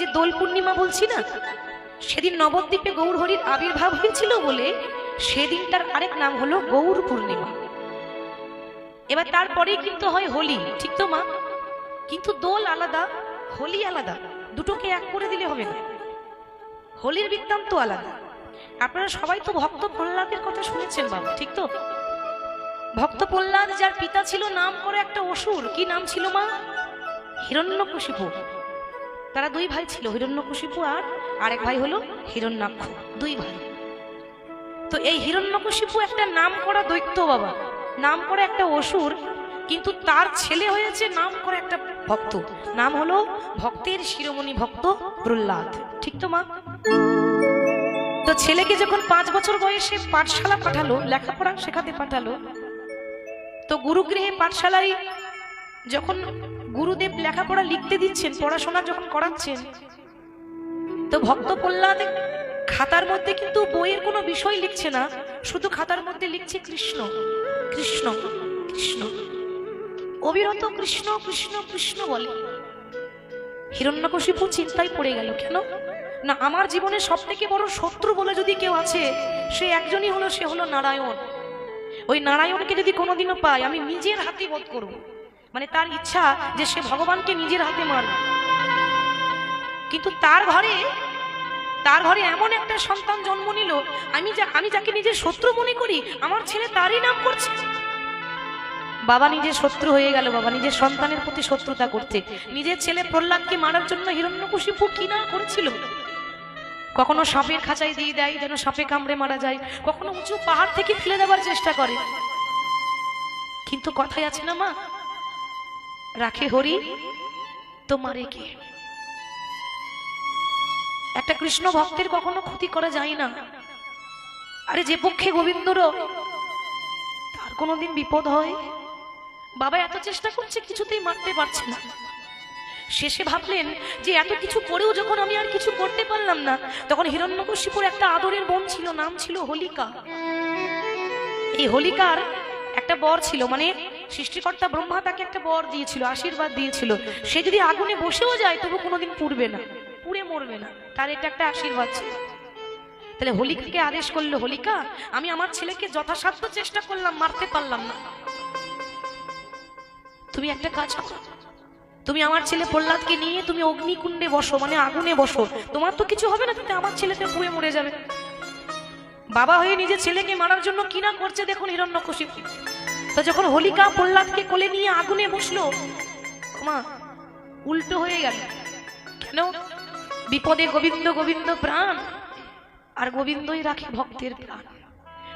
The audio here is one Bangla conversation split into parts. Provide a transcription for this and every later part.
যে দোল পূর্ণিমা বলছি না, সেদিন নবদ্বীপে গৌরহরির আবির্ভাব হয়েছিল বলে সেদিনটার আরেক নাম হলো গৌর পূর্ণিমা। এবার তারপরেই কিন্তু হয় হোলি, ঠিক তো মা? কিন্তু দোল আলাদা, হোলি আলাদা, দুটোকে এক করে দিলে হবে না। হোলির বৃত্তান্ত আলাদা। আপনারা সবাই তো ভক্ত প্রহ্লাদের কথা শুনেছেন বাবা, ঠিক তো? ভক্ত প্রহ্লাদ যার পিতা ছিল, নাম করে একটা অসুর, কি নাম ছিল মা? হিরণ্যকশিপু। তারা দুই ভাই ছিল হিরণ্যকশিপু আর আরেক ভাই হলো হিরণ্যাক্ষ, দুই ভাই। তো এই হিরণ্যকশিপু একটা নাম করা দৈত্য বাবা, নাম করে একটা অসুর, কিন্তু তার ছেলে হয়েছে নাম করে একটা ভক্ত, নাম হলো ভক্তের শিরোমণি ভক্ত প্রহ্লাদ। ঠিক তো মা? তো ছেলেকে যখন পাঁচ বছর বয়সে পাঠশালা পাঠালো, লেখাপড়া শেখাতে পাঠালো, তো গুরুগৃহে পাঠশালায় যখন গুরুদেব লেখাপড়া লিখতে দিচ্ছেন, পড়াশোনা যখন করাচ্ছেন। তো ভক্ত প্রহ্লাদ খাতার মধ্যে কিন্তু বইয়ের কোনো বিষয় লিখছে না, শুধু খাতার মধ্যে লিখছে কৃষ্ণ কৃষ্ণ কৃষ্ণ। অবিরত কৃষ্ণ কৃষ্ণ কৃষ্ণ বলে। হিরণ্যকশিপু চিন্তায় পড়ে গেল, কেন? না, আমার জীবনে সব থেকে বড় শত্রু বলে যদি কেউ আছে, সে একজনই হলো, সে হলো নারায়ণ। ওই নারায়ণকে যদি কোনোদিনও পাই, আমি নিজের হাতে বোধ করব। মানে তার ইচ্ছা যে সে ভগবানকে নিজের হাতে মারবে। কিন্তু তার ঘরে তার ঘরে এমন একটা সন্তান জন্ম নিল, আমি যা, আমি যাকে নিজের শত্রু মনে করি, আমার ছেলে তারই নাম করছে। বাবা নিজের শত্রু হয়ে গেল, বাবা নিজের সন্তানের প্রতি শত্রুতা করতে নিজের ছেলে প্রহ্লাদকে মারার জন্য হিরণ্যকশিপু কি না করেছিল? কখনো সাপের খাঁচায় দিয়ে দেয়, যেন সাপে কামড়ে মারা যায়। কখনো উঁচু পাহাড় থেকে ফেলে দেওয়ার চেষ্টা করে। কিন্তু কথাই আছে না, মা? রাখে হরি, তোমারে কে? একটা কৃষ্ণ ভক্তের কখনো ক্ষতি করা যায় না। আরে যে পক্ষে গোবিন্দর তার কোনোদিন বিপদ হয়? বাবা এত চেষ্টা করছে, কিছুতেই মারতে পারছে না। শেষে ভাবলেন যে এত কিছু করেও যখন আমি আর কিছু করতে পারলাম না, তখন হিরণ্যকশিপুর একটা আদরের বোন ছিল, নাম ছিল হোলিকা। এই হোলিকার একটা বর ছিল মানে সৃষ্টিকর্তা ব্রহ্মা তাকে একটা বর দিয়েছিল, আশীর্বাদ দিয়েছিল। সে যদি আগুনে বসেও যায়, তবু কোনোদিন পুড়বে না, পুড়ে মরবে না। তার এটা একটা আশীর্বাদ ছিল। তাহলে হোলিকাকে আদেশ করল, হোলিকা, আমি আমার ছেলেকে যথাসাধ্য চেষ্টা করলাম, মারতে পারলাম না। তুমি একটা কাজ করো। তুমি আমার ছেলে প্রহ্লাদকে নিয়ে তুমি অগ্নিকুণ্ডে বসো মানে আগুনে বসো। তোমার তো কিছু হবে না কিন্তু আমার ছেলেতে পুড়ে মরে যাবে। বাবা হয়ে নিজের ছেলেকে মারার জন্য কি না করছে, দেখুন হিরণ্যকশিপ। তো যখন হোলিকা প্রহ্লাদকে কোলে নিয়ে আগুনে বসল, মা, উল্টো হয়ে গেল। কেন? বিপদে গোবিন্দ গোবিন্দ প্রাণ, আর গোবিন্দই রাখে ভক্তের প্রাণ।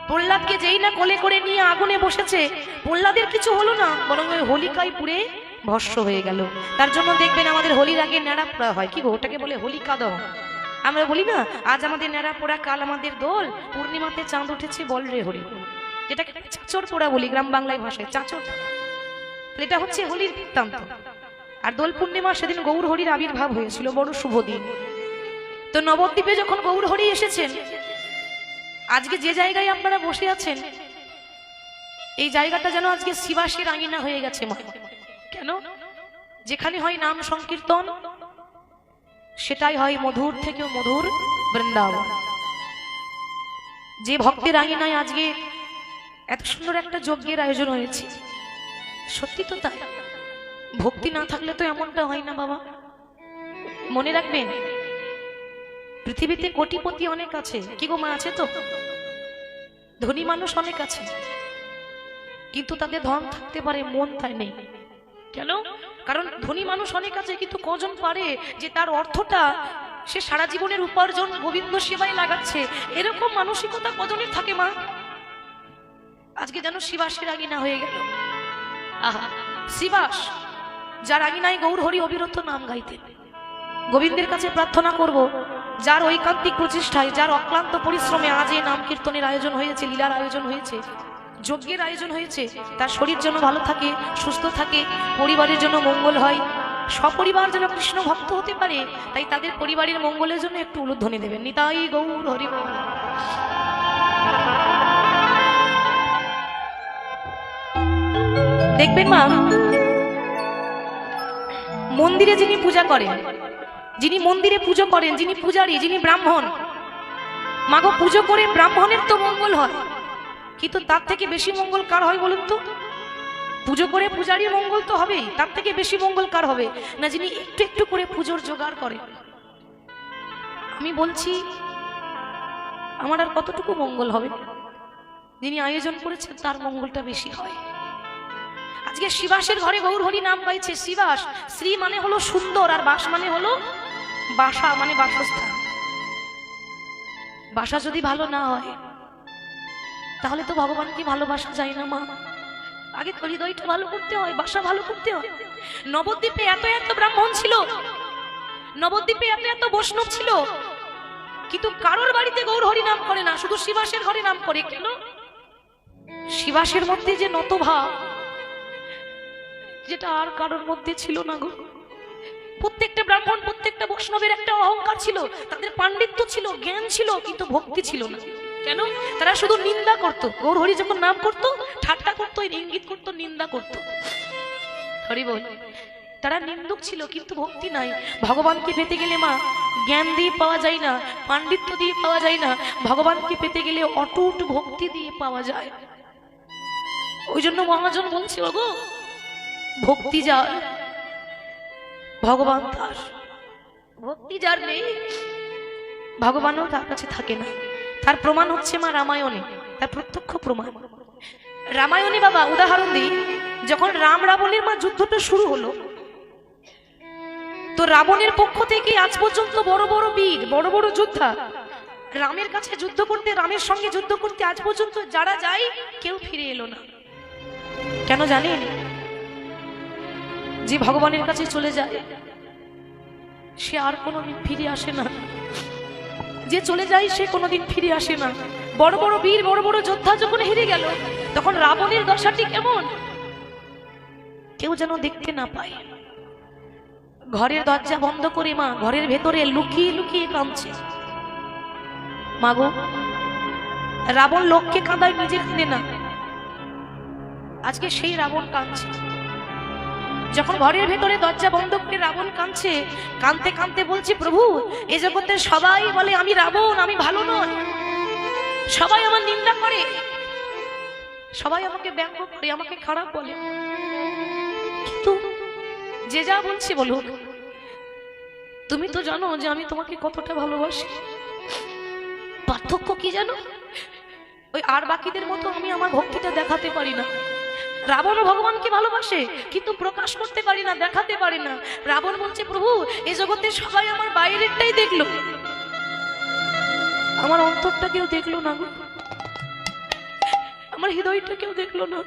প্রহ্লাদকে যেই না কোলে করে নিয়ে আগুনে বসেছে, প্রহ্লাদের কিছু হলো না, বরং ওই হোলিকায় পুড়ে ভস্য হয়ে গেল। তার জন্য দেখবেন আমাদের হোলির আগে ন্যাড়া পোড়া হয়। কি গো, ওটাকে বলে হোলিকা দহন। আমরা বলি না, আজ আমাদের ন্যাড়া পোড়া, কাল আমাদের দোল। পূর্ণিমাতে চাঁদ উঠেছে বল রে হরি। যেটাকে চাচর পোড়া বলি গ্রাম বাংলায় ভাষায় চাচর এটা হচ্ছে হোলির বৃত্তান্ত। আর দোল পূর্ণিমা সেদিন গৌর হরির আবির্ভাব হয়েছিল, বড় শুভ দিন। তো নবদ্বীপে যখন গৌর হরি এসেছেন, আজকে যে জায়গায় আপনারা বসে আছেন, এই জায়গাটা যেন আজকে শিবাসীর আঙিনা হয়ে গেছে কেন? যেখানে হয় নাম সংকীর্তন, সেটাই হয় মধুর থেকেও মধুর বৃন্দাবন। যে ভক্তের আঙিনায় আজকে এত সুন্দর একটা যজ্ঞের আয়োজন হয়েছে। সত্যি তো তাই। ভক্তি না থাকলে তো এমনটা হয় না, বাবা। মনে রাখবেন, পৃথিবীতে কোটিপতি অনেক আছে। কি গো মা, আছে তো? ধনী মানুষ অনেক আছে। কিন্তু তাদের ধন থাকতে পারে, মন তাই নেই। কেন? কারণ ধনী মানুষ অনেক আছে, কিন্তু কজন পারে যে তার অর্থটা সে সারা জীবনের উপার্জন গোবিন্দ সেবায় লাগাচ্ছে? এরকম মানসিকতা কজনের থাকে, মা? আজকে যেন শিবাসের আগিনা হয়ে গেল। আহা, শিবাস, যার আগিনায় গৌর হরি অবিরত নাম গাইতেন। গোবিন্দের কাছে প্রার্থনা করব, যার ঐকান্তিক প্রচেষ্টায়, যার অক্লান্ত পরিশ্রমে আজ এই নাম কীর্তনের আয়োজন হয়েছে, লীলার আয়োজন হয়েছে, যজ্ঞের আয়োজন হয়েছে, তার শরীর যেন ভালো থাকে, সুস্থ থাকে, পরিবারের জন্য মঙ্গল হয়, সপরিবার যেন কৃষ্ণ ভক্ত হতে পারে, তাই তাদের পরিবারের মঙ্গলের জন্য একটু উলুধ্বনি দেবেন। নিতাই গৌর হরি দেখবেন মা? মন্দিরে যিনি পূজা করেন, যিনি মন্দিরে পুজো করেন, যিনি পূজারী, যিনি ব্রাহ্মণ, মাগো পুজো করে ব্রাহ্মণের তো মঙ্গল হয়। কিন্তু তার থেকে বেশি মঙ্গল কার হয় বলুন তো? পুজো করে পূজারী মঙ্গল তো হবেই, তার থেকে বেশি মঙ্গল কার হবে? না যিনি একটু একটু করে পুজোর জোগাড় করে আমি বলছি, আমার আর কতটুকু মঙ্গল হবে? যিনি আয়োজন করেছেন, তার মঙ্গলটা বেশি হয়। আজকে শিবাসের ঘরে গৌর হরি নাম গাইছে শিবাস। শ্রী মানে হলো সুন্দর আর বাস মানে হলো বাসা মানে বাসস্থান। বাসা যদি ভালো না হয়, তাহলে তো ভগবানকে ভালোবাসা যায় না মা। আগে হৃদয়টা ভালো করতে হয়, বাসা ভালো করতে হয়। নবদ্বীপে এত এত ব্রাহ্মণ ছিল, নবদ্বীপে এত এত বৈষ্ণব ছিল, কিন্তু কারোর বাড়িতে গৌর হরি নাম করে না, শুধু শিবাসের ঘরে নাম করে। কেন? শিবাসের মধ্যে যে নত ভাব যেটা আর কারোর মধ্যে ছিল না গো। প্রত্যেকটা ব্রাহ্মণ, প্রত্যেকটা বৈষ্ণবের একটা অহংকার ছিল। তাদের পাণ্ডিত্য ছিল, জ্ঞান ছিল, কিন্তু ভক্তি ছিল না। কেন? তারা শুধু নিন্দা করত। গৌর হরি যখন নাম করতো, ঠাট্টা করতো ইঙ্গিত করতো, নিন্দা করতো। হরি বল, তারা নিন্দুক ছিল, কিন্তু ভক্তি নাই। ভগবানকে পেতে গেলে মা, জ্ঞান দিয়ে পাওয়া যায় না, পাণ্ডিত্য দিয়ে পাওয়া যায় না। ভগবানকে পেতে গেলে অটুট ভক্তি দিয়ে পাওয়া যায়। ওই জন্য মহাজন বলছে গো ভক্তি যার ভগবান তার। ভক্তি যার নেই। ভগবানও তার কাছে থাকে না। তার প্রমাণ হচ্ছে মা রামায়ণে তার প্রত্যক্ষ প্রমাণ। রামায়ণে বাবা উদাহরণ দিই যখন রাম রাবণের মা যুদ্ধটা শুরু হলো তো রাবণের পক্ষ থেকে আজ পর্যন্ত বড় বড় বীর বড় বড় যোদ্ধা রামের কাছে যুদ্ধ করতে রামের সঙ্গে যুদ্ধ করতে আজ পর্যন্ত যারা যায় কেউ ফিরে এলো না। কেন জানেন? যে ভগবানের কাছে চলে যায়, সে আর কোনোদিন ফিরে আসে না। যে চলে যায়, সে কোনোদিন ফিরে আসে না। বড় বড় বীর, বড় বড় যোদ্ধা যখন হেরে গেল, তখন রাবণের দশাটি কেমন? কেউ যেন দেখতে না পায়। ঘরের দরজা বন্ধ করে মা ঘরের ভেতরে লুকিয়ে লুকিয়ে কাঁদছে। মাগো রাবণ লোককে কাঁদায় নিজে কাঁদে না। আজকে সেই রাবণ কাঁদছে। যখন ঘরের ভেতরে দরজা বন্ধ করে রাবণ কাঁদছে, কাঁদতে কাঁদতে বলছে, প্রভু, এ জগতে সবাই বলে, আমি রাবণ, আমি ভালো নয় সবাই আমার নিন্দা করে। সবাই আমাকে ব্যঙ্গ করে, আমাকে খারাপ বলে। কিন্তু যে যা বলছে বলুক তুমি তো জানো যে আমি তোমাকে কতটা ভালোবাসি। পার্থক্য কি জানো? ওই আর বাকিদের মতো আমি আমার ভক্তিটা দেখাতে পারি না। রাবণ ভগবানকে ভালোবাসে, কিন্তু প্রকাশ করতে পারি না, দেখাতে পারি না। রাবণ বলছে, প্রভু এই জগতে সবাই আমার বাইরেরটাই দেখল। আমার অন্তরটা কেউ দেখল না আমার হৃদয়টা কেউ দেখল না।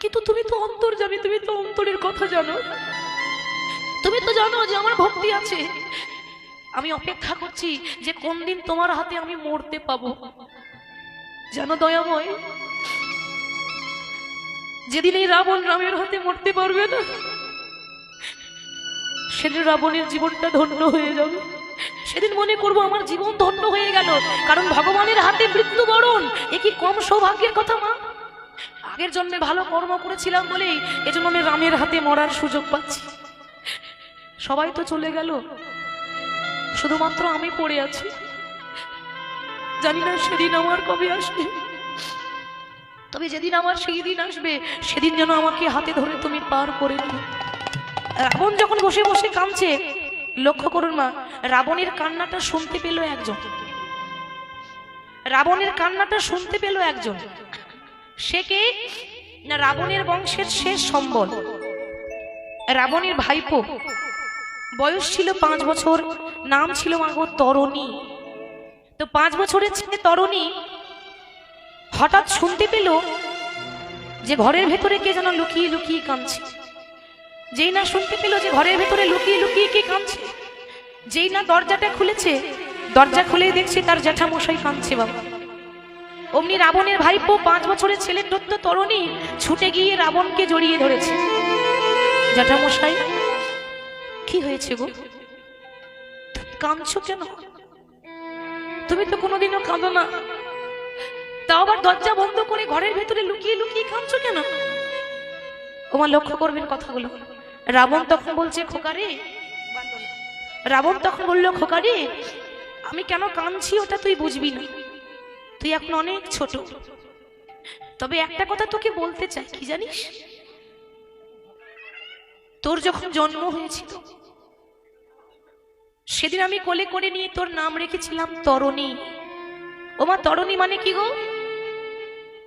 কিন্তু তুমি তো অন্তর যাবে তুমি তো অন্তরের কথা জানো। তুমি তো জানো যে আমার ভক্তি আছে। আমি অপেক্ষা করছি যে কোন দিন তোমার হাতে আমি মরতে পাবো। জানো দয়াময় যেদিন এই রাবণ রামের হাতে মরতে পারবে না, সেদিন রাবণের জীবনটা ধন্য হয়ে যাবে। সেদিন মনে করব আমার জীবন ধন্য হয়ে গেল, কারণ ভগবানের হাতে মৃত্যুবরণ, এ কি কম সৌভাগ্যের কথা মা? আগের জন্মে ভালো কর্ম করেছিলাম বলেই এজন্য আমি রামের হাতে মরার সুযোগ পাচ্ছি। সবাই তো চলে গেল, শুধুমাত্র আমি পড়ে আছি। জানি না সেদিন আমার কবে আসবে। তবে যেদিন আমার সেই দিন আসবে, সেদিন যেন আমাকে হাতে ধরে তুমি পার করে রাবণ যখন বসে বসে কাঁদছে, লক্ষ্য করুন মা, রাবণের কান্নাটা শুনতে পেল একজন। রাবণের কান্নাটা শুনতে পেল একজন। সে কে? না, রাবণের বংশের শেষ সম্বল। রাবণের ভাইপো। বয়স ছিল পাঁচ বছর, নাম ছিল মাগো তরণী। তো পাঁচ বছরের ছেলে তরণী হঠাৎ শুনতে পেল যে ঘরের ভেতরে কে যেন লুকিয়ে লুকিয়ে কাঁদছে। যেই না শুনতে পেল যে ঘরের ভেতরে লুকিয়ে লুকিয়ে কে কাঁদছে। যেই না দরজাটা খুলেছে, দরজা খুলে দেখছে তার জ্যাঠামশাই কাঁদছে বাবা। অমনি রাবণের ভাইপো পাঁচ বছরের ছেলের দত্ত তরণী ছুটে গিয়ে রাবণকে জড়িয়ে ধরেছে। জ্যাঠামশাই, কি হয়েছে গো? কাঁদছো কেন? তুমি তো কোনোদিনও কাঁদো না। তাও আবার দরজা বন্ধ করে ঘরের ভেতরে লুকিয়ে লুকিয়ে কাঁদছো কেন? তোমার লক্ষ্য করবেন কথাগুলো। রাবণ তখন বলছে খোকারে রাবণ তখন বলল খোকারে আমি কেন কাঁদছি ওটা তুই বুঝবি না। তুই এখন অনেক ছোট। তবে একটা কথা তোকে বলতে চাই, কি জানিস? তোর যখন জন্ম হয়েছিল, সেদিন আমি কোলে করে নিয়ে তোর নাম রেখেছিলাম তরণী। ওমা, তরণী মানে কি গো?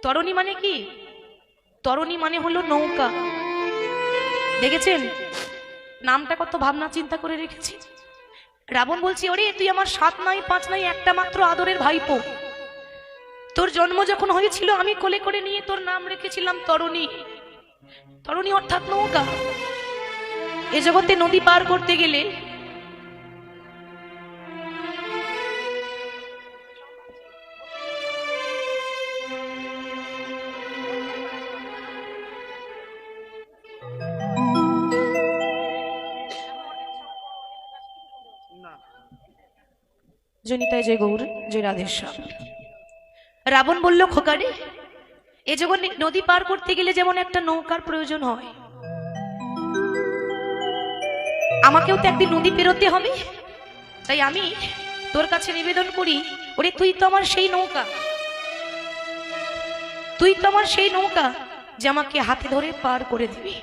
তরণী মানে কি? তরণী মানে হলো নৌকা। দেখেছেন? নামটা কত ভাবনা চিন্তা করে রেখেছি। রাবণ বলছি, ওরে, তুই আমার সাত নাই, পাঁচ নাই, একটা মাত্র আদরের ভাইপো। তোর জন্ম যখন হয়েছিল, আমি কোলে করে নিয়ে তোর নাম রেখেছিলাম তরণী। তরণী অর্থাৎ নৌকা। এ জগতে নদী পার করতে গেলে জনিতায় জয় গৌর জয় রাধেশ্যাম। রাবণ বলল, খোকারে, এ যখন নদী পার করতে গেলে যেমন একটা নৌকার প্রয়োজন হয়, আমাকেও তো একদিন নদী পেরোতে হবে। তাই আমি তোর কাছে নিবেদন করি, ওরে তুই তো আমার সেই নৌকা, তুই তো আমার সেই নৌকা যে আমাকে হাতে ধরে পার করে দিবি।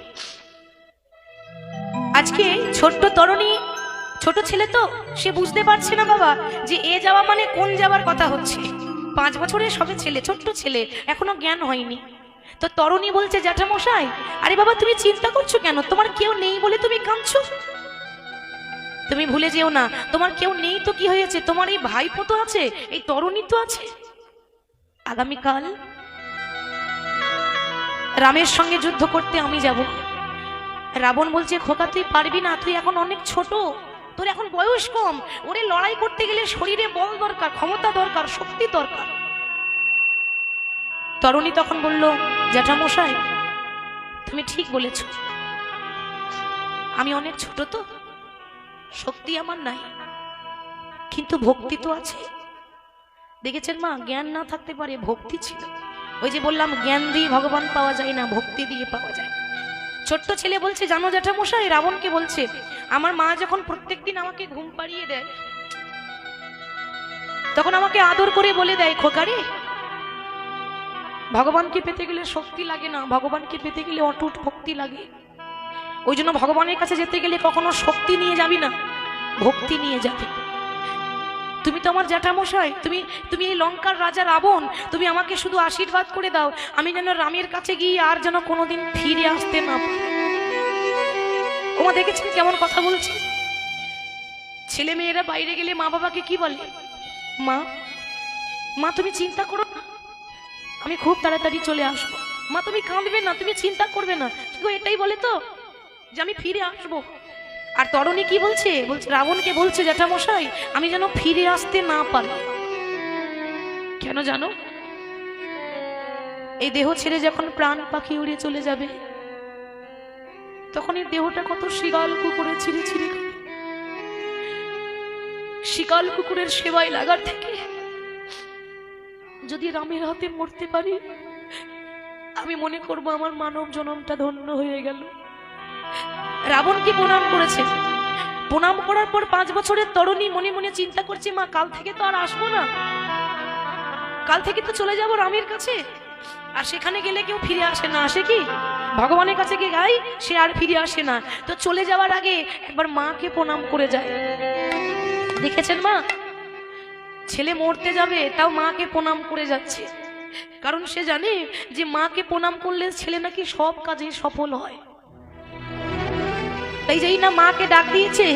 আজকে ছোট্ট তরণী ছোট ছেলে তো, সে বুঝতে পারছে না বাবা যে এ যাওয়া মানে কোন যাওয়ার কথা হচ্ছে। পাঁচ বছরের সবে ছেলে, ছোট্ট ছেলে, এখনও জ্ঞান হয়নি। তো তরুণী বলছে, জ্যাঠামশাই, আরে বাবা তুমি চিন্তা করছ কেন? তোমার কেউ নেই বলে তুমি কাঁদছো? তুমি ভুলে যেও না, তোমার কেউ নেই তো কি হয়েছে? তোমার এই ভাইপো তো আছে, এই তরুণী তো আছে। আগামীকাল? রামের সঙ্গে যুদ্ধ করতে আমি যাব। রাবণ বলছে, খোকা, তুই পারবি না, তুই এখন অনেক ছোট। তোর এখন বয়স কম। ওরে লড়াই করতে গেলে শরীরে বল দরকার, ক্ষমতা দরকার, শক্তি দরকার। তরুণী তখন বলল, জ্যাঠামশাই, তুমি ঠিক বলেছ। আমি অনেক ছোট তো, শক্তি আমার নাই। কিন্তু ভক্তি তো আছে। দেখেছেন মা, জ্ঞান না থাকতে পারে, ভক্তি ছিল। ওই যে বললাম, জ্ঞান দিয়ে ভগবান পাওয়া যায় না, ভক্তি দিয়ে পাওয়া যায় ছোট্ট ছেলে বলছে, জানো জ্যাঠামশাই? রাবণকে বলছে, আমার মা যখন প্রত্যেকদিন আমাকে ঘুম পাড়িয়ে দেয়, তখন আমাকে আদর করে বলে দেয় খোকারে ভগবানকে পেতে গেলে শক্তি লাগে না, ভগবানকে পেতে গেলে অটুট ভক্তি লাগে। ওই জন্য ভগবানের কাছে যেতে গেলে কখনো শক্তি নিয়ে যাবি না, ভক্তি নিয়ে যাবে। তুমি তো আমার জ্যাঠামশাই, তুমি তুমি এই লঙ্কার রাজা রাবণ, তুমি আমাকে শুধু আশীর্বাদ করে দাও। আমি যেন রামের কাছে গিয়ে আর যেন কোনোদিন ফিরে আসতে না পারি। ওমা, দেখেছেন কেমন কথা বলছে? ছেলে মেয়েরা বাইরে গেলে মা বাবাকে কি বলে? মা মা, তুমি চিন্তা করো না। আমি খুব তাড়াতাড়ি চলে আসব। মা, তুমি কাঁদবে না, তুমি চিন্তা করবে না। এটাই বলে তো যে আমি ফিরে আসব। আর তরণী কি বলছে? বলছে, রাবণকে বলছে, জ্যাঠামশাই, আমি যেন ফিরে আসতে না পারি। কেন জানো? এই দেহ ছেড়ে যখন প্রাণ পাখি উড়ে চলে যাবে, তখন এই দেহটা কত শিকাল কুকুরে ছিঁড়ে ছিঁড়ে। শিকাল কুকুরের সেবায় লাগার থেকে যদি রামের হাতে মরতে পারি, আমি মনে করব আমার মানব জনমটা ধন্য হয়ে গেল। রাবণকে প্রণাম করেছে? প্রণাম করার পর পাঁচ বছরের তরুণী মনে মনে চিন্তা করছে, মা, কাল থেকে তো আর আসব না। কাল থেকে তো চলে যাব রামের কাছে। আর সেখানে গেলে কেউ ফিরে আসে না, আসে কি? ভগবানের কাছে গিয়ে গাই সে আর ফিরে আসে না। তো চলে যাওয়ার আগে একবার মাকে প্রণাম করে যায়। দেখেছেন, মা? ছেলে মরতে যাবে, তাও মাকে প্রণাম করে যাচ্ছে। কারণ সে জানে যে মাকে প্রণাম করলে ছেলে নাকি সব কাজে সফল হয়। তাই যেই না মাকে ডাক দিয়েছে,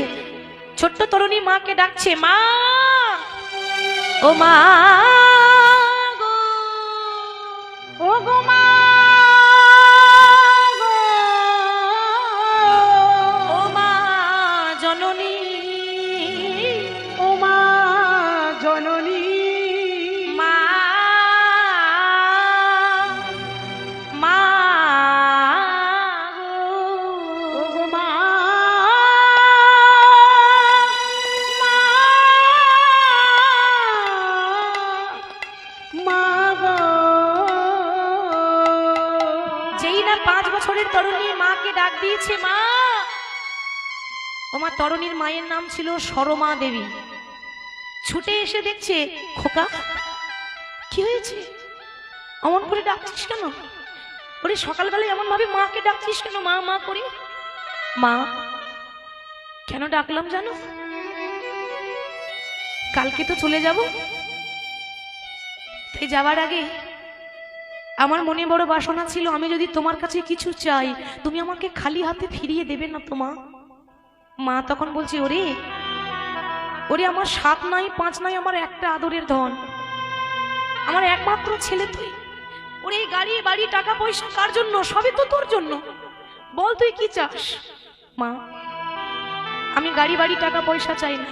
ছোট্ট তরুণী মাকে ডাকছে, মা! ও মা ও গো মা পাঁচ বছরের তরুণী মাকে ডাক দিয়েছে, মা! ওমা তরুণীর মায়ের নাম ছিল সরমা দেবী। ছুটে এসে দেখছে, খোকা, কি হয়েছে? অমন করে ডাকছিস কেন? ওরে, সকালবেলায় এমন ভাবে মাকে ডাকছিস কেন? মা মা করে। মা, কেন ডাকলাম জানো? কালকে তো চলে যাব। তাই যাওয়ার আগে আমার মনে বড় বাসনা ছিল, আমি যদি তোমার কাছে কিছু চাই, তুমি আমাকে খালি হাতে ফিরিয়ে দেবে না তো মা? মা তখন বলছে, ওরে ওরে আমার সাত নাই, পাঁচ নাই, আমার একটা আদরের ধন। আমার একমাত্র ছেলে তুই। ওরে গাড়ি, বাড়ি, টাকা পয়সা কার জন্য? সবই তো তোর জন্য। বল তুই কি চাস? মা, আমি গাড়ি, বাড়ি, টাকা পয়সা চাই না।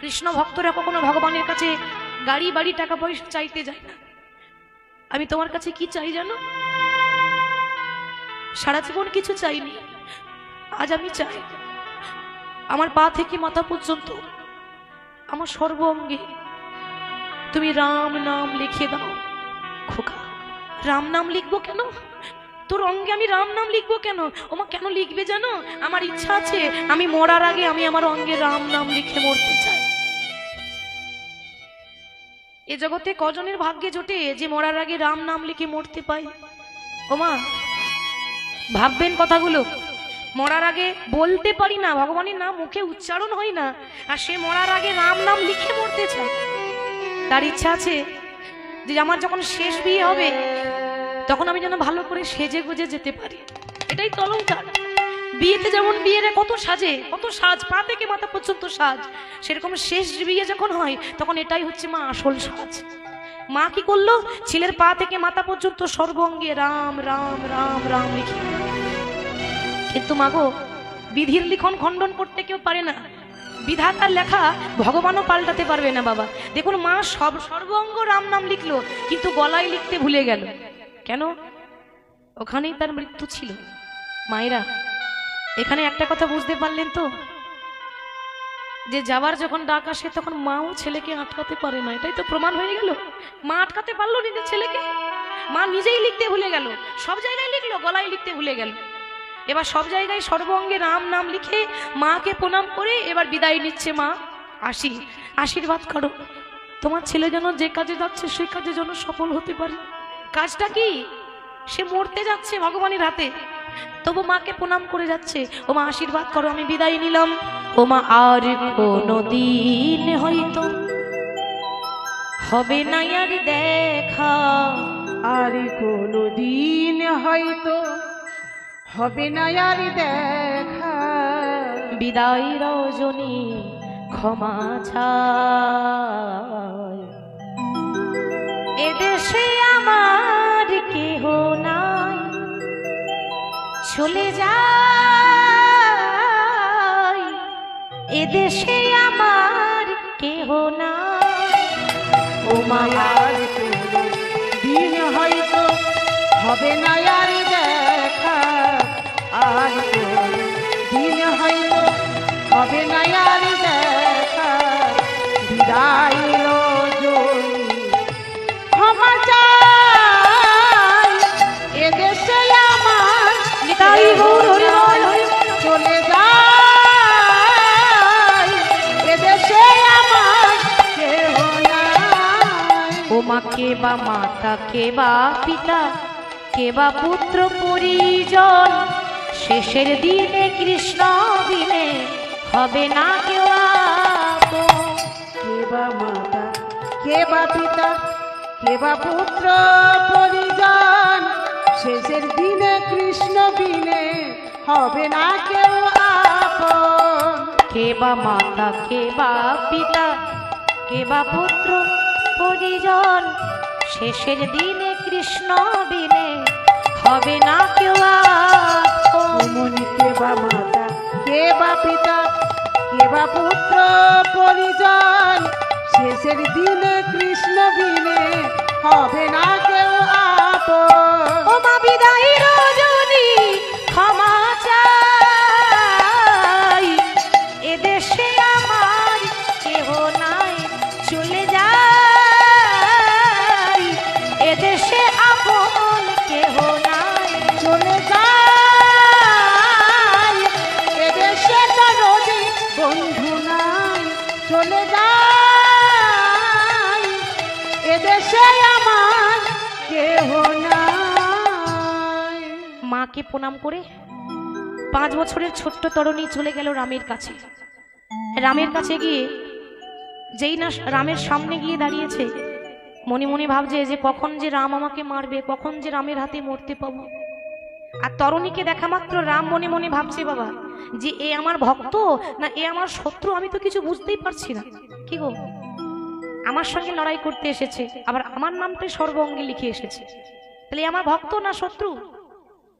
কৃষ্ণ ভক্তরা কখনো ভগবানের কাছে গাড়ি, বাড়ি, টাকা পয়সা চাইতে যায় না। আমি তোমার কাছে কি চাই জানো? সারা জীবন কিছু চাইনি। আজ আমি চাই, আমার পা থেকে মাথা পর্যন্ত, আমার সর্ব অঙ্গে তুমি রাম নাম লিখে দাও, খোকা। রাম নাম লিখব কেন? তোর অঙ্গে আমি রাম নাম লিখব কেন? ওমা, কেন লিখবে জানো? আমার ইচ্ছা আছে, আমি মরার আগে আমি আমার অঙ্গে রাম নাম লিখে মরতে চাই। এ জগতে কজনের ভাগ্যে জোটে? যে মরার আগে রাম নাম লিখে মরতে পাই ওমা ভাববেন কথাগুলো। মরার আগে বলতে পারি না, ভগবানের নাম মুখে উচ্চারণ হয় না, আর সে মরার আগে রাম নাম লিখে মরতে চায়। তার ইচ্ছা আছে যে আমার যখন শেষ বিয়ে হবে, তখন আমি যেন ভালো করে সেজে গুজে যেতে পারি। এটাই তলঙ্কার বিয়েতে যেমন বিয়ের কত সাজে, কত সাজ, পা থেকে মাথা পর্যন্ত সাজ, সেরকম শেষ বিয়ে যখন হয়, তখন এটাই হচ্ছে মা আসল সাজ। মা কি করল? ছেলের পা থেকে মাথা পর্যন্ত সর্বঙ্গে রাম রাম রাম রাম লিখে। কিন্তু মাগো বিধির লিখন খণ্ডন করতে কেউ পারে না। বিধাতার লেখা ভগবানও পাল্টাতে পারবে না বাবা। দেখুন, মা সব সর্বঙ্গ রাম নাম লিখলো, কিন্তু গলায় লিখতে ভুলে গেল। কেন? ওখানেই তার মৃত্যু ছিল। মায়েরা এখানে একটা কথা বুঝতে পারলেন তো? যে যাবার যখন ডাক আসে, তখন মাও ছেলেকে আটকাতে পারে না। এটাই তো প্রমাণ হয়ে গেল। মা আটকাতে পারল নিজের ছেলেকে। মা নিজেই লিখতে ভুলে গেল। সব জায়গায় লিখলো, গলায় লিখতে ভুলে গেল। এবার সব জায়গায় সর্বঙ্গে রাম নাম লিখে মাকে প্রণাম করে এবার বিদায় নিচ্ছে মা। আসি, আশীর্বাদ করো। তোমার ছেলে যেন যে কাজে যাচ্ছে, সেই কাজে যেন সফল হতে পারে। কাজটা কি? সে মরতে যাচ্ছে ভগবানের হাতে। তবু মাকে প্রণাম করে যাচ্ছে। ও মা, আশীর্বাদ করো, আমি বিদায় নিলাম। ও মা, আর কোনো দিন হয়তো হবে না আর দেখা। আর কোনো দিন হয়তো হবে না আর দেখা। বিদায় রজনী, ক্ষমা ছায়। এদেশে আমার চলে যায়। এদেশে আমার কেহ না ও মা আর কোনো দিন হয়তো হবে না আর দেখা। আর দিন হয়তো হবে না আর দেখা। বিদায় মা কে বা মাতা কে বা পিতা কে বা পুত্র পরিজন শেষের দিনে কৃষ্ণ দিনে হবে না কেউ। কে বা মাতা কে বা পিতা কে বা পুত্র পরিজন শেষের দিনে কৃষ্ণ বিনে হবে না কেউ আপন কে বা মাতা কে বা পিতা কে বা পুত্র পরিজন শেষের দিনে কৃষ্ণ বিনে হবে না কেউ। মনি কে বা মাতা কে বা পিতা কে বা পুত্র পরিজন শেষের দিনে কৃষ্ণ বিনে হবে না কেউ ও মা বিদায় মাকে প্রণাম করে পাঁচ বছরের ছোট্ট তরুণী চলে গেল রামের কাছে। রামের কাছে গিয়ে যেই না রামের সামনে গিয়ে দাঁড়িয়েছে, মনে মনে ভাবছে যে কখন যে রাম আমাকে মারবে, কখন যে রামের হাতে মরতে পাবো। আর তরুণীকে দেখা মাত্র রাম মনে মনে ভাবছে, বাবা, যে এ আমার ভক্ত না এ আমার শত্রু, আমি তো কিছু বুঝতেই পারছি না। কি গো? আমার সঙ্গে লড়াই করতে এসেছে, আবার আমার নামটাই সর্বঙ্গে লিখে এসেছে। তাহলে আমার ভক্ত না শত্রু?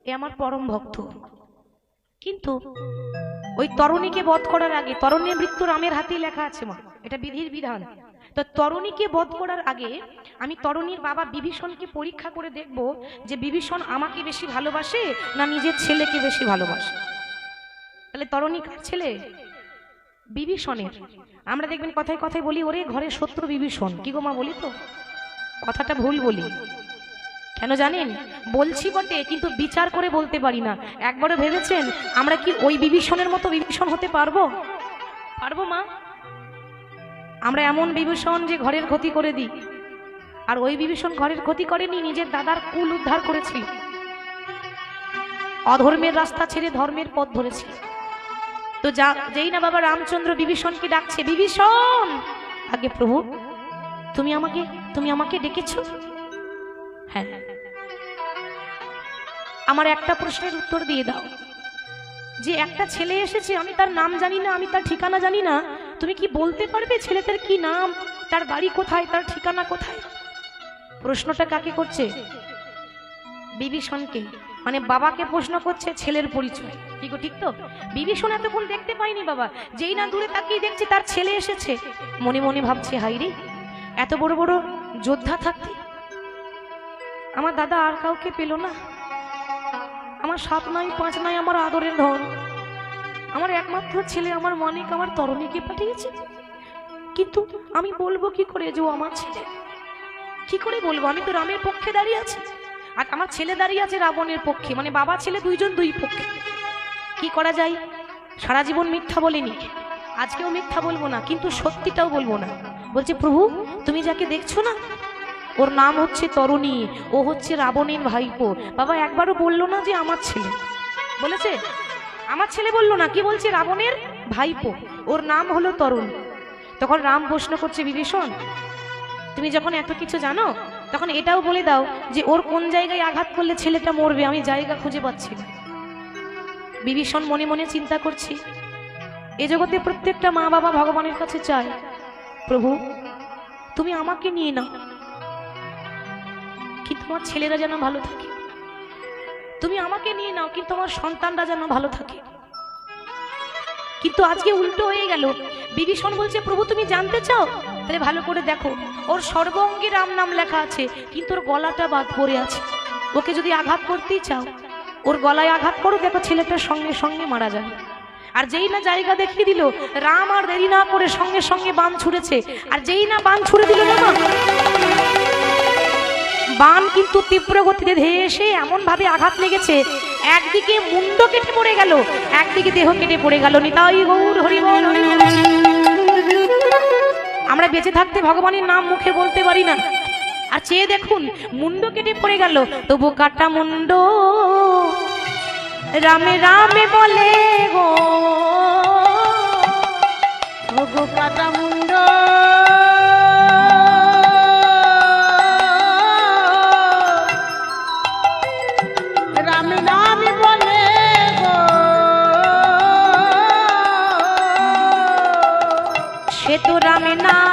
এ আমার পরম ভক্ত। কিন্তু ওই তরুণীকে বধ করার আগে, তরুণীর মৃত্যু রামের হাতেই লেখা আছে মা, এটা বিধির বিধান। তো তরুণীকে বধ করার আগে আমি তরুণীর বাবা বিভীষণকে পরীক্ষা করে দেখব যে বিভীষণ আমাকে বেশি ভালোবাসে না নিজের ছেলেকে বেশি ভালোবাসে। তাহলে তরুণী কার ছেলে? বিভীষণের। আমরা দেখবেন কথায় কথায় বলি, ওরে ঘরের শত্রু বিভীষণ। কি গো মা, বলি তো? কথাটা ভুল বলি। কেন জানেন? বলছি বটে, কিন্তু বিচার করে বলতে পারি না। একবারও ভেবেছেন আমরা কি ওই বিভীষণের মতো বিভীষণ হতে পারব? পারব মা। আমরা এমন বিভীষণ যে ঘরের ক্ষতি করে দিই। আর ওই বিভীষণ ঘরের ক্ষতি করেনি, নিজের দাদার কুল উদ্ধার করেছি অধর্মের রাস্তা ছেড়ে ধর্মের পথ ধরেছি তো যা, যেই না বাবা রামচন্দ্র বিভীষণকে ডাকছে, বিভীষণ! আগে প্রভু, তুমি আমাকে তুমি আমাকে ডেকেছো? হ্যাঁ। আমার একটা প্রশ্নের উত্তর দিয়ে দাও। যে একটা ছেলে এসেছে, আমি তার নাম জানি না, আমি তার ঠিকানা জানি না, তুমি কি বলতে পারবে ছেলেটার কি নাম? তার বাড়ি কোথায়? তার ঠিকানা কোথায়? প্রশ্নটা কাকে করছে? বিভীষণকে। মানে বাবাকে প্রশ্ন করছে ছেলের পরিচয়। ঠিক তো? বিভীষণ এতক্ষণ দেখতে পাইনি বাবা। যেই না দূরে তাকিয়ে দেখছে তার ছেলে এসেছে। মনে মনে ভাবছে হাইরে এত বড় বড় যোদ্ধা থাকতে আমার দাদা আর কাউকে পেল না। আমার সাত নয় পাঁচ নয় আমার আদরের ধন। আমার একমাত্র ছেলে, আমার মানিক, আমার তরণীকে পাঠিয়েছে। কিন্তু আমি বলব কি করে যে ও আমার ছেলে? কি করে বলব? আমি তো রামের পক্ষে দাঁড়িয়ে আছি। আর আমার ছেলে দাঁড়িয়ে আছে রাবণের পক্ষে। মানে বাবা, ছেলে দুইজন দুই পক্ষে। কি করা যায়? সারা জীবন মিথ্যা বলিনি। আজকেও মিথ্যা বলব না, কিন্তু সত্যিটাও বলব না। বলছে, প্রভু, তুমি যাকে দেখছ না ওর নাম হচ্ছে তরুণী, ও হচ্ছে রাবণের ভাইপো। বাবা একবারও বলল না যে আমার ছেলে। বলেছে? আমার ছেলে বলল না, কি বলছে? রাবণের ভাইপো। ওর নাম হলো তরুণ। তখন রাম প্রশ্ন করছে, বিভীষণ, তুমি যখন এত কিছু জানো, তখন এটাও বলে দাও যে ওর কোন জায়গায় আঘাত করলে ছেলেটা মরবে? আমি জায়গা খুঁজে পাচ্ছি বিভীষণ মনে মনে চিন্তা করছি। এ জগতে প্রত্যেকটা মা বাবা ভগবানের কাছে চায়, প্রভু, তুমি আমাকে নিয়ে নাও। কিন্তু তোমার ছেলেরা যেন ভালো থাকে। তুমি আমাকে নিয়ে নাও, কিন্তু আমার সন্তানরা যেন ভালো থাকে। কিন্তু আজকে উল্টো হয়ে গেল। বিভীষণ বলছে, প্রভু, তুমি জানতে চাও? তাহলে ভালো করে দেখো। ওর সর্বঙ্গে রাম নাম লেখা আছে, কিন্তু ওর গলাটা বাদ পড়ে আছে। ওকে যদি আঘাত করতেই চাও, ওর গলায় আঘাত করো, দেখো ছেলেটার সঙ্গে সঙ্গে মারা যায় আর যেই না জায়গা দেখিয়ে দিল, রাম আর দেরি না করে সঙ্গে সঙ্গে বান ছুড়েছে। আর যেই না বান ছুড়ে দিল না বান কিন্তু তীব্র গতিতে ধেয়ে এসে এমন ভাবে আঘাত লেগেছে, একদিকে মুন্ড কেটে পড়ে গেল, একদিকে দেহ কেটে পড়ে গেল। নিতাই গৌর হরি আমরা বেঁচে থাকতে ভগবানের নাম মুখে বলতে পারি না। আর চেয়ে দেখুন, মুন্ড কেটে পড়ে গেল, তবু কাটা মুন্ড। রামে রামে বলে গো কাটা মুন্ড। সে তো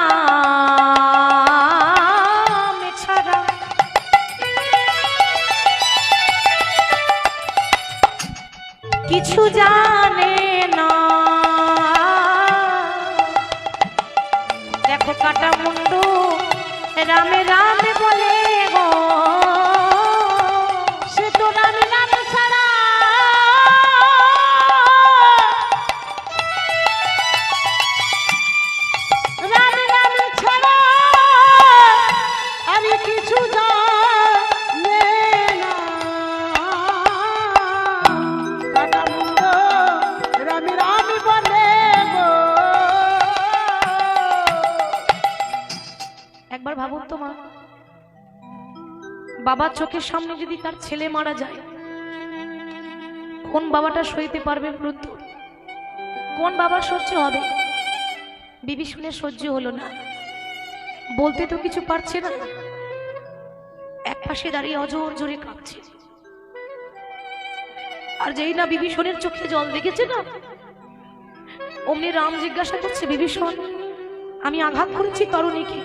চোখের সামনে যদি তার ছেলে মারা যায়, কোন বাবাটা সইতে পারবে মৃত্যু কোন বাবার সহ্য হবে? বিবি শুনে সহ্য হলো না। বলতে তো কিছু পারছে না। এক পাশে দাঁড়িয়ে অজোর জোরে কাঁপছে। আর যেই না বিভীষণের চোখে জল দেখেছে না, অমনি রাম জিজ্ঞাসা করছে বিভীষণ আমি আঘাত করেছি তরুণীকে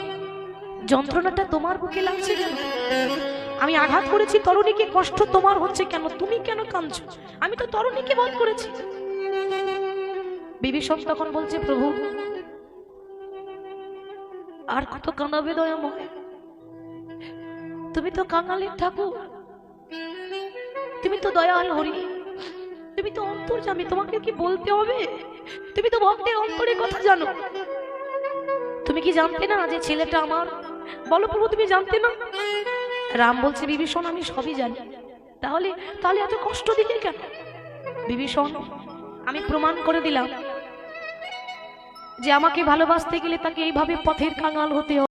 যন্ত্রণাটা তোমার বুকে লাগছে কেন? আমি আঘাত করেছি, তরুণীকে কষ্ট তোমার হচ্ছে কেন? তুমি কেন কাঁদছো? আমি তো তরুণীকে বধ করেছি। বিভীষণ তখন বলছে, প্রভু, আর কত কাঁদাবে দয়াময়? তুমি তো কাঙালের ঠাকুর। তুমি তো দয়াল হরি। তুমি তো অন্তর্জামী তোমাকে কি বলতে হবে? তুমি তো ভক্তের অন্তরের কথা জানো। তুমি কি জানতে না যে ছেলেটা আমার? বলো প্রভু, তুমি জানতে না? রাম বলছে, বিভীষণ, আমি সবই জানি। তাহলে তাহলে এত কষ্ট দিলে কেন? বিভীষণ, আমি প্রমাণ করে দিলাম যে আমাকে ভালোবাসতে গেলে তাকে এইভাবে পথের কাঙাল হতে